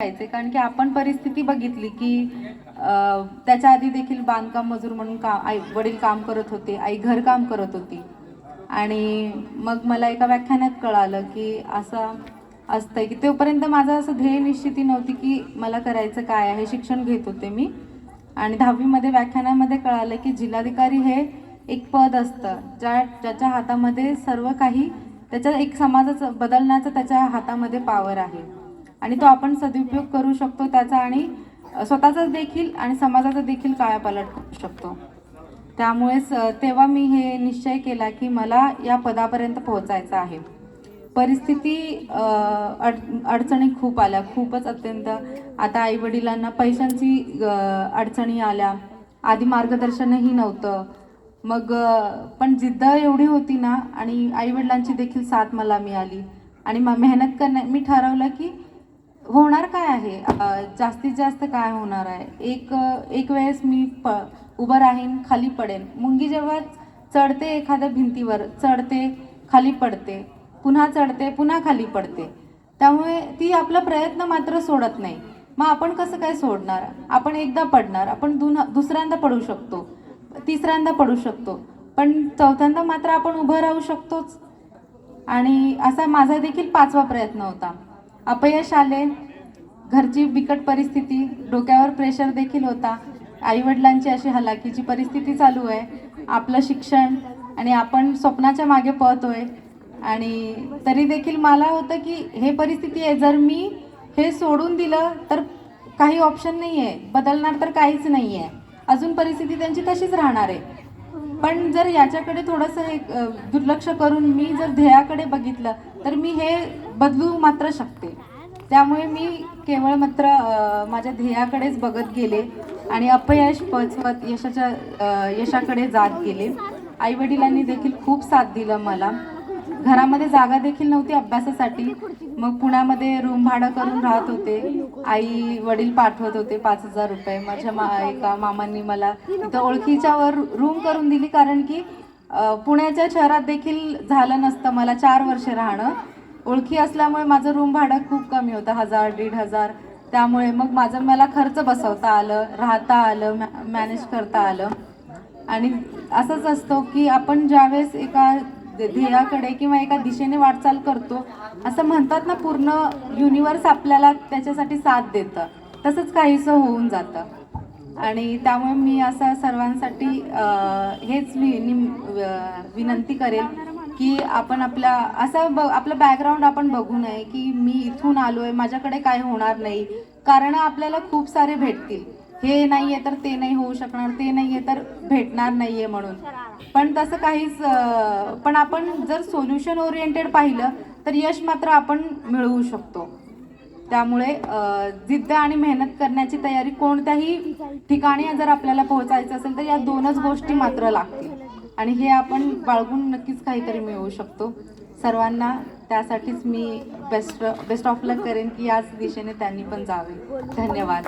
करायचे कारण की आपण परिस्थिती बघितली की त्याच्या आधी देखील बांधकाम मजूर म्हणून का आई वडील काम करत होते आई घरकाम करत होती. आणि मग मला एका व्याख्यानात कळालं की असं असतंय की तोपर्यंत माझं असं ध्येय निश्चिती नव्हती की मला करायचं काय आहे शिक्षण घेत होते मी. आणि दहावीमध्ये व्याख्यानामध्ये कळालं की जिल्हाधिकारी हे एक पद असतं ज्या ज्याच्या हातामध्ये सर्व काही त्याच्या एक समाजाचं बदलण्याचं त्याच्या हातामध्ये पावर आहे. आणि तो आपण सदुपयोग करू शकतो त्याचा आणि स्वतःचा देखील आणि समाजाचा देखील कायापालट करू शकतो. त्यामुळेच तेव्हा मी हे निश्चय केला की मला या पदापर्यंत पोहोचायचं आहे. परिस्थिती अड अडचणी खूप आल्या. खूपच अत्यंत आता आई वडिलांना पैशांची अडचणी आल्या. आधी मार्गदर्शनही नव्हतं. मग पण जिद्द एवढी होती ना आणि आई वडिलांची देखील साथ मला मिळाली. आणि म- मेहनत करण्या मी ठरवलं की होणार काय आहे? जास्तीत जास्त काय होणार आहे? एक एक वेळेस मी प उभं राहीन खाली पडेन. मुंगी जेव्हा चढते एखाद्या भिंतीवर चढते खाली पडते. पुन्हा चढते पुन्हा खाली पडते. त्यामुळे ती आपला प्रयत्न मात्र सोडत नाही. मग आपण कसं काय सोडणार? आपण एकदा पडणार आपण दुन दुसऱ्यांदा पडू शकतो. तिसऱ्यांदा पडू शकतो. पण चौथ्यांदा मात्र आपण उभं राहू शकतोच. आणि असा माझा देखील पाचवा प्रयत्न होता. अपयश आले. घरची बिकट परिस्थिती डोक्यावर प्रेशर देखील होता. आईवडिलांची अशी हलाखीची परिस्थिती चालू आहे. आपलं शिक्षण आणि आपण स्वप्नाच्या मागे पळतोय. आणि तरी देखील मला होतं की हे परिस्थिती आहे. जर मी हे सोडून दिलं तर काही ऑप्शन नाही आहे बदलणार तर काहीच नाही आहे अजून परिस्थिती त्यांची तशीच राहणार आहे. पण जर याच्याकडे थोडंसं हे दुर्लक्ष करून मी जर ध्येयाकडे बघितलं तर मी हे बदलू मात्र शकते. त्यामुळे मी केवळ मात्र माझ्या ध्येयाकडेच बघत गेले आणि अपयश पचवत यशाच्या यशाकडे जात गेले. आईवडिलांनी देखील खूप साथ दिलं मला. घरामध्ये जागा देखील नव्हती अभ्यासासाठी. मग पुण्यामध्ये रूम भाडं करून राहत होते. आई वडील पाठवत होते पाच हजार रुपये. माझ्या मा एका मामांनी मला तिथं ओळखीच्या वर रूम करून दिली कारण की पुण्याच्या शहरात देखील झालं नसतं मला चार वर्षे राहणं. ओळखी असल्यामुळे माझं रूम भाडं खूप कमी होतं हजार दीड हजार. त्यामुळे मग माझं मला खर्च बसवता आलं राहता आलं मॅ मॅनेज करता आलं. आणि असंच असतो की आपण ज्यावेळेस एका ध्येयाकडे किंवा एका दिशेने वाटचाल करतो असं म्हणतात ना पूर्ण युनिवर्स आपल्याला त्याच्यासाठी साथ देतं. तसंच काहीसं होऊन जातं. आणि त्यामुळे मी असं सर्वांसाठी हेच मी विनंती करेल की आपण आपल्या असं ब आपलं बॅकग्राऊंड आपण बघू नये की मी इथून आलो आहे माझ्याकडे काय होणार नाही. कारण आपल्याला खूप सारे भेटतील. हे नाही आहे तर ते नाही होऊ शकणार ते नाही आहे तर भेटणार नाही आहे म्हणून. पण तसं काहीच पण आपण जर सोल्युशन ओरिएंटेड पाहिलं तर यश मात्र आपण मिळवू शकतो. त्यामुळे जिद्द आणि मेहनत करण्याची तयारी कोणत्याही ठिकाणी जर आपल्याला पोहोचायचं असेल तर या दोनच गोष्टी मात्र लागतील. आणि हे आपण बाळगून नक्कीच काहीतरी मिळवू शकतो. सर्वांना त्यासाठीच मी बेस्ट बेस्ट ऑफ लक करेन की याच दिशेने त्यांनी पण जावे. धन्यवाद.